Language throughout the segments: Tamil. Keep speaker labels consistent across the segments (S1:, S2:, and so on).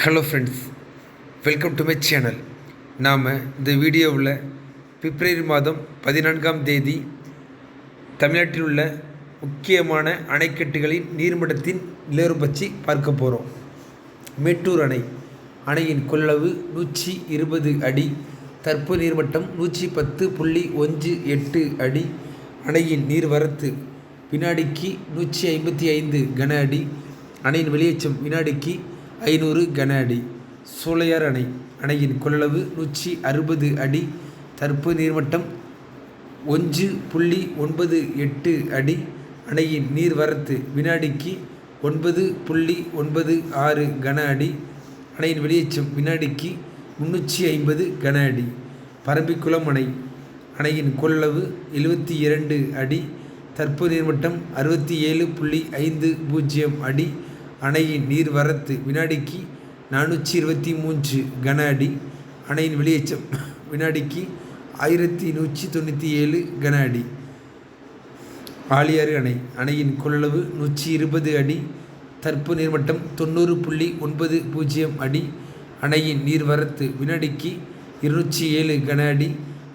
S1: Hello friends welcome to my channel நாம் இந்த வீடியோவில் பிப்ரவரி மாதம் பதினான்காம் தேதி தமிழ்நாட்டில் உள்ள முக்கியமான அணைக்கட்டுகளின் நீர்மட்டத்தின் நிலவரம் பற்றி பார்க்க போகிறோம் மேட்டூர் அணை அணையின் கொள்ளளவு நூற்றி இருபது அடி தற்போது நீர்மட்டம் நூற்றி பத்து புள்ளி ஒன்று எட்டு அடி அணையின் நீர்வரத்து வினாடிக்கு நூற்றி ஐம்பத்தி ஐந்து கன அடி அணையின் வெளியேற்றம் வினாடிக்கு ஐநூறு கன அடி. சூளையார் அணை. அணையின் கொள்ளளவு நூற்றி அறுபது அடி. தற்போது நீர்மட்டம் ஒன்று புள்ளி ஒன்பது எட்டு அடி. அணையின் நீர்வரத்து வினாடிக்கு ஒன்பது புள்ளி ஒன்பது ஆறு கன அடி. அணையின் வெளியேற்றம் வினாடிக்கு முன்னூற்றி ஐம்பது கன அடி. பரம்பிக்குளம் அணை. அணையின் கொள்ளளவு எழுபத்தி இரண்டு அடி. தற்போது நீர்மட்டம் அறுபத்தி ஏழு புள்ளி ஐந்து பூஜ்ஜியம் அடி. அணையின் நீர்வரத்து வினாடிக்கு நானூற்றி இருபத்தி மூன்று கன அடி அணையின் வெளியேற்றம் வினாடிக்கு ஆயிரத்தி நூற்றி தொண்ணூற்றி ஏழு கன அடி. ஆலியாறு அணை அணையின் கொள்ளளவு நூற்றி இருபது அடி தற்பு நீர்மட்டம் தொண்ணூறு புள்ளி ஒன்பது பூஜ்ஜியம் அடி அணையின் நீர்வரத்து வினாடிக்கு இருநூற்றி ஏழு கன அடி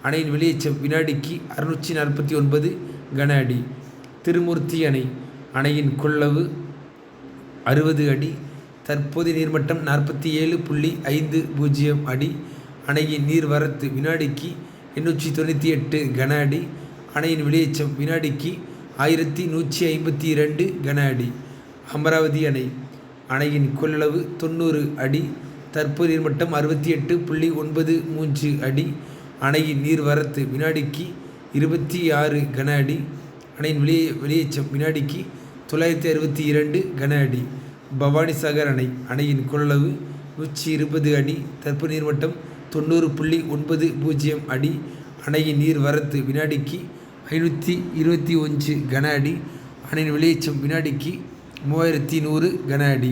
S1: அணையின் வெளியேற்றம் வினாடிக்கு அறுநூற்றி நாற்பத்தி ஒன்பது கன அடி. திருமூர்த்தி அணை அணையின் கொள்ளவு அறுபது அடி தற்போதைய நீர்மட்டம் நாற்பத்தி ஏழு புள்ளி ஐந்து பூஜ்ஜியம் அடி அணையின் நீர்வரத்து வினாடிக்கு எண்ணூற்றி தொண்ணூற்றி எட்டு கன அடி அணையின் வெளியேச்சம் வினாடிக்கு ஆயிரத்தி நூற்றி ஐம்பத்தி இரண்டு கன அடி. அமராவதி அணை அணையின் கொள்ளளவு தொண்ணூறு அடி தற்போது நீர்மட்டம் அறுபத்தி எட்டு புள்ளி ஒன்பது மூன்று அடி அணையின் நீர்வரத்து வினாடிக்கு இருபத்தி ஆறு கன அடி அணையின் வெளியே வெளியேச்சம் வினாடிக்கு தொள்ளாயிரத்தி அறுபத்தி இரண்டு கன அடி. பவானிசாகர் அணை அணையின் கொள்ளளவு நூற்றி இருபது அடி. தற்பு நீர்மட்டம் தொண்ணூறு புள்ளி ஒன்பது பூஜ்ஜியம் அடி. அணையின் நீர் வரத்து வினாடிக்கு ஐநூற்றி இருபத்தி ஒன்று கன அடி. அணையின் வெளியேற்றம் வினாடிக்கு மூவாயிரத்தி நூறு கன அடி.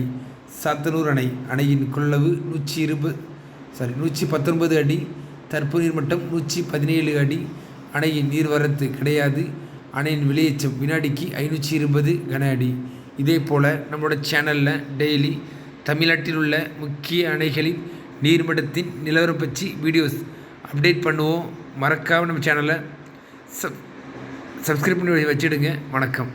S1: சாத்தனூர் அணை அணையின் கொள்ளளவு நூற்றி இருபது சாரி நூற்றி பத்தொன்பது அடி. தற்பு நீர்மட்டம் நூற்றி பதினேழு அடி. அணையின் நீர்வரத்து கிடையாது. அணையின் வெளியேற்றம் வினாடிக்கு ஐநூற்றி இருபது கன அடி. இதே போல் நம்மளோட சேனலில் டெய்லி தமிழ்நாட்டில் உள்ள முக்கிய அணைகளின் நீர்மட்டத்தின் நிலவரம் பற்றி வீடியோஸ் அப்டேட் பண்ணுவோம். மறக்காமல் நம்ம சேனலை சப் சப்ஸ்கிரைப் பண்ணி வச்சுடுங்க. வணக்கம்.